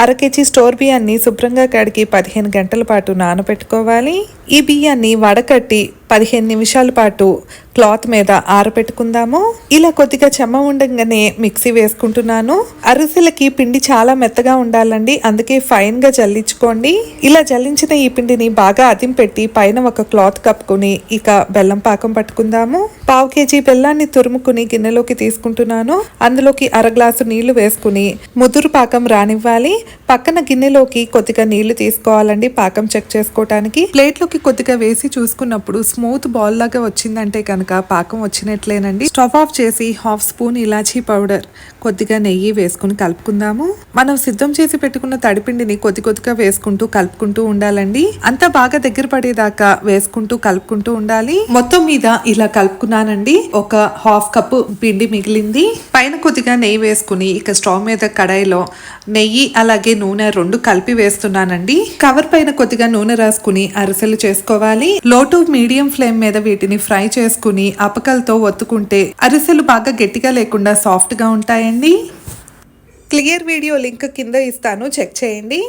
అర KG store బియ్యాన్ని శుభ్రంగా కడిగి పదిహేను గంటల పాటు నానబెట్టుకోవాలి. ఈ బియ్యాన్ని వడకట్టి పదిహేను నిమిషాల పాటు క్లాత్ మీద ఆరబెట్టుకుందాము ఇలా కొద్దిగా చెమ్మ ఉండగానే మిక్సీ వేసుకుంటున్నాను. అరిసెలకి పిండి చాలా మెత్తగా ఉండాలండి అందుకే ఫైన్గా జల్లించుకోండి. ఇలా జల్లించిన ఈ పిండిని బాగా అదిం పెట్టి పైన ఒక క్లాత్ కప్పుకుని ఇక బెల్లం పాకం పట్టుకుందాము. పావు కేజీ బెల్లాన్ని తురుముకుని గిన్నెలోకి తీసుకుంటున్నాను. అందులోకి అర గ్లాసు నీళ్ళు వేసుకుని ముదురు పాకం రానివ్వాలి. పక్కన గిన్నెలోకి కొద్దిగా నీళ్ళు తీసుకోవాలండి పాకం చెక్ చేసుకోవటానికి. ప్లేట్లోకి కొద్దిగా వేసి చూసుకున్నప్పుడు స్మూత్ బాల్ లాగా వచ్చిందంటే కనుక పాకం వచ్చినట్లేనండి. స్టవ్ ఆఫ్ చేసి హాఫ్ స్పూన్ ఇలాచీ పౌడర్ కొద్దిగా నెయ్యి వేసుకుని కలుపుకుందాము. మనం సిద్ధం చేసి పెట్టుకున్న తడిపిండిని కొద్ది కొద్దిగా వేసుకుంటూ కలుపుకుంటూ ఉండాలండి. అంతా బాగా దగ్గర పడేదాకా వేసుకుంటూ కలుపుకుంటూ ఉండాలి. మొత్తం మీద ఇలా కలుపుకున్నానండి. ఒక హాఫ్ కప్పు పిండి మిగిలింది. పైన కొద్దిగా నెయ్యి వేసుకుని ఇక స్టవ్ మీద కడాయిలో నెయ్యి అలాగే నూనె రెండు కలిపి వేస్తున్నానండి. కవర్ పైన కొద్దిగా నూనె రాసుకుని అరిసెలు చేసుకోవాలి. లో టు మీడియం ఫ్లేమ్ మీద వీటిని ఫ్రై చేసుకుని అపకలతో ఒత్తుకుంటే అరిసెలు బాగా గట్టిగా లేకుండా సాఫ్ట్గా ఉంటాయండి. క్లియర్ వీడియో లింక్ కింద ఇస్తాను. చెక్ చేయండి.